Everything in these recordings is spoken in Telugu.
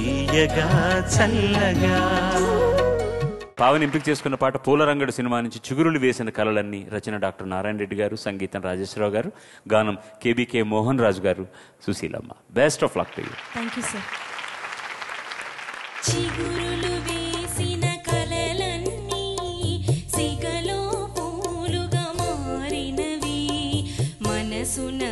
తీయగా చల్లగా. పావని ఎంపిక చేసుకున్న పాట పూలరంగడు సినిమా నుంచి చిగురులు వేసిన కళలన్నీ రచన డాక్టర్ నారాయణ రెడ్డి గారు సంగీతం రాజేశ్వరరావు గారు గానం కేబీకే మోహన్ రాజు గారు Sushilamma. Best of luck to you thank you sir చిగురులు వేసిన కలలన్నీ సిగలో పూలుగా మారినవి. మనసున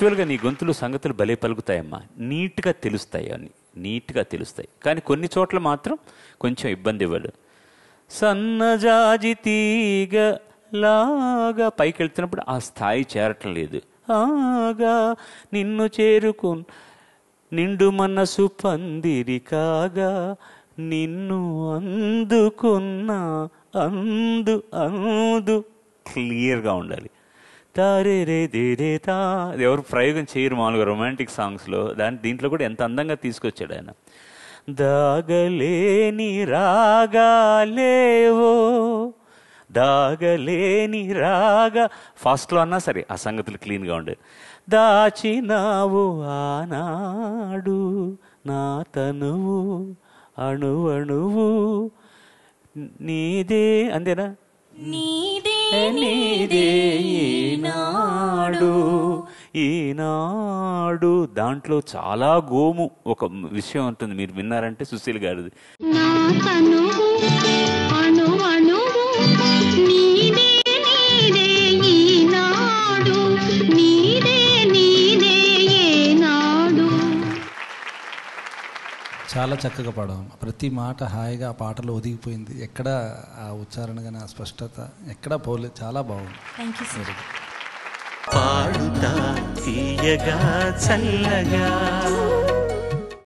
యాక్చువల్గా నీ గొంతులు సంగతులు భలే పలుకుతాయమ్మా. నీట్గా తెలుస్తాయి అని నీట్గా తెలుస్తాయి. కానీ కొన్ని చోట్ల మాత్రం కొంచెం ఇబ్బంది ఇవ్వడు సన్నజాజి తీగ లాగా పైకి వెళ్తున్నప్పుడు ఆ స్థాయి చేరటం లేదు. ఆగా నిన్ను చేరుకు నిండు మనసు పందిరి కాగా నిన్ను అందుకున్నా అందు అందు. క్లియర్గా ఉండాలి. తారే రే దే రే తా ఎవరు ప్రయోగం చేయరు మామూలుగా రొమాంటిక్ సాంగ్స్లో. దాని దీంట్లో కూడా ఎంత అందంగా తీసుకొచ్చాడు ఆయన. దాగలేని రాగాలేవో దాగలేని రాగా. ఫాస్ట్లో అన్నా సరే ఆ సంగతులు క్లీన్గా ఉండే. దాచినావు ఆనాడు నా తనువు అణువణువు. నీదే అంతేనా? నీదే నీదే ఈనాడు? ఈనాడు. దాంట్లో చాలా గోము. ఒక విషయం ఉంటుంది మీరు విన్నారంటే సుశీల్ గారిది. చాలా చక్కగా పాడాం. ప్రతి మాట హాయిగా ఆ పాటలో ఒదిగిపోయింది. ఎక్కడ ఆ ఉచ్చారణ కానీ ఆ స్పష్టత ఎక్కడా పోలేదు చాలా బాగుంది. థ్యాంక్ యూ సార్ పాడుతా తీయగా చల్లగా.